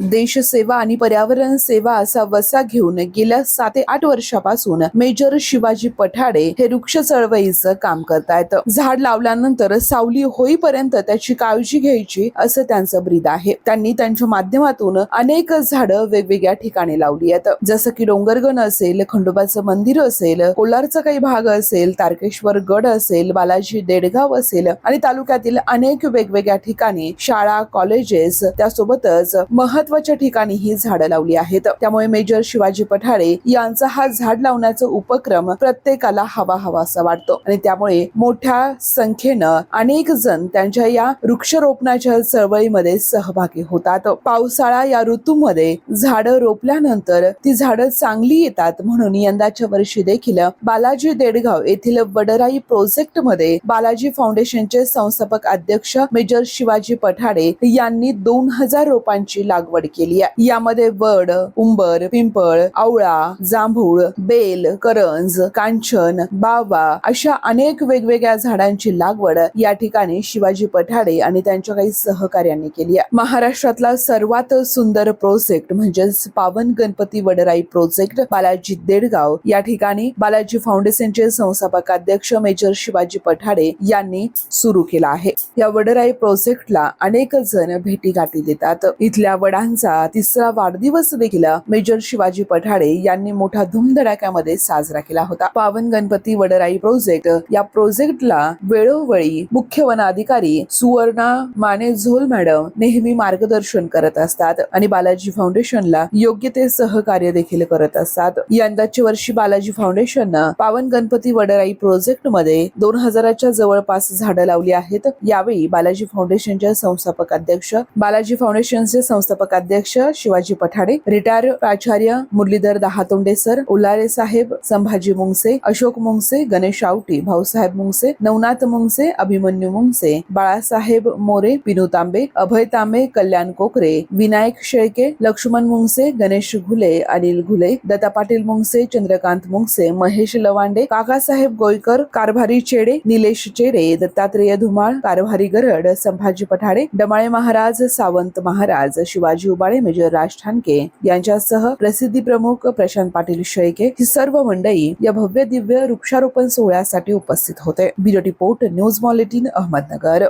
देशसेवा आणि पर्यावरण सेवा असा वसा घेऊन गेल्या सात ते आठ वर्षापासून मेजर शिवाजी पठाडे हे वृक्ष चळवळीचं काम करतायत. झाड लावल्यानंतर सावली होईपर्यंत त्याची काळजी घ्यायची असं त्यांचं ब्रीद आहे. त्यांनी त्यांच्या माध्यमातून अनेक झाडं वेगवेगळ्या ठिकाणी लावली आहेत. जसं की डोंगरगण असेल खंडोबाचं मंदिर असेल कोलारचा काही भाग असेल तारकेश्वर गड असेल बालाजी देडगाव असेल आणि तालुक्यातील अनेक वेगवेगळ्या ठिकाणी शाळा कॉलेजेस त्यासोबतच महत्त्वाच्या ठिकाणी ही झाडं लावली आहेत. त्यामुळे मेजर शिवाजी पठाडे यांचा हा झाड लावण्याचा उपक्रम प्रत्येकाला हवा हवा असा वाटतो. आणि त्यामुळे मोठ्या संख्येनं अनेक जण त्यांच्या या वृक्षरोपणाच्या चळवळीमध्ये सहभागी होतात. पावसाळा या ऋतूमध्ये झाडं रोपल्यानंतर ती झाडं चांगली येतात म्हणून यंदाच्या वर्षी देखील बालाजी देडगाव येथील वडराई प्रोजेक्टमध्ये बालाजी फाउंडेशनचे संस्थापक अध्यक्ष मेजर शिवाजी पठाडे यांनी दोन हजार रोपांची लागवड केली आहे. यामध्ये वड उंबर पिंपळ आवळा जांभूळ बेल करंज कांचन बावा अशा अनेक वेगवेगळ्या झाडांची लागवड या ठिकाणी शिवाजी पठाडे आणि त्यांच्या काही सहकार्यांनी केली आहे. महाराष्ट्रातला सर्वात सुंदर प्रोजेक्ट म्हणजेच पावन गणपती वडराई प्रोजेक्ट बालाजी देडगाव. या ठिकाणी बालाजी फाउंडेशनचे संस्थापक अध्यक्ष मेजर शिवाजी पठाडे यांनी सुरू केला आहे. या वडराई प्रोजेक्टला अनेक जण भेटी गाठी देतात. इथल्या वडांचा तिसरा वाढदिवस देखील मेजर शिवाजी पठाडे यांनी मोठा धुमधडाक्यामध्ये साजरा केला होता. पावन गणपती वडराई प्रोजेक्ट या प्रोजेक्टला वेळोवेळी मुख्य वन अधिकारी सुवर्णा माने झोल मॅडम नेहमी मार्गदर्शन करत असतात आणि बालाजी फाउंडेशनला योग्य ते सहकार्य देखील करत असतात. यंदाच्या वर्षी बालाजी फाउंडेशननं पावन गणपती वडराई प्रोजेक्टमध्ये दोन हजाराच्या जवळपास झाडं लावली आहेत. यावेळी बालाजी फाउंडेशनच्या संस्थापक अध्यक्ष बालाजी फाउंडेशनचे संस्थापक अध्यक्ष शिवाजी पठाडे रिटायर प्राचार्य मुरलीधर दहातोंडे सर उलारे साहेब संभाजी मुंगसे अशोक मुंगसे गणेश आवटी भाऊसाहेब मुंगसे नवनाथ मुंगसे अभिमन्यू मुंगसे बाळासाहेब मोरे पिनू तांबे अभय तांबे कल्याण कोकरे विनायक शेळके लक्ष्मण मुंगसे गणेश घुले अनिल घुले दत्ता पाटील मुंगसे चंद्रकांत मुंगसे महेश लवांडे काकासाहेब गोयकर कारभारी चेडे निलेश चेडे दत्तात्रेय धुमाळ कारभारी गरड संभाजी पठाडे डमाळे महाराज सावंत महाराज शिवाजी उबाळे मेजर राज ठाणके यांच्यासह प्रसिद्धी प्रमुख प्रशांत पाटील शेळके ही सर्व मंडळी या भव्य दिव्य वृक्षारोपण सोहळ्यासाठी उपस्थित होते. ब्युरो रिपोर्ट न्यूज मॉलिटीन अहमदनगर.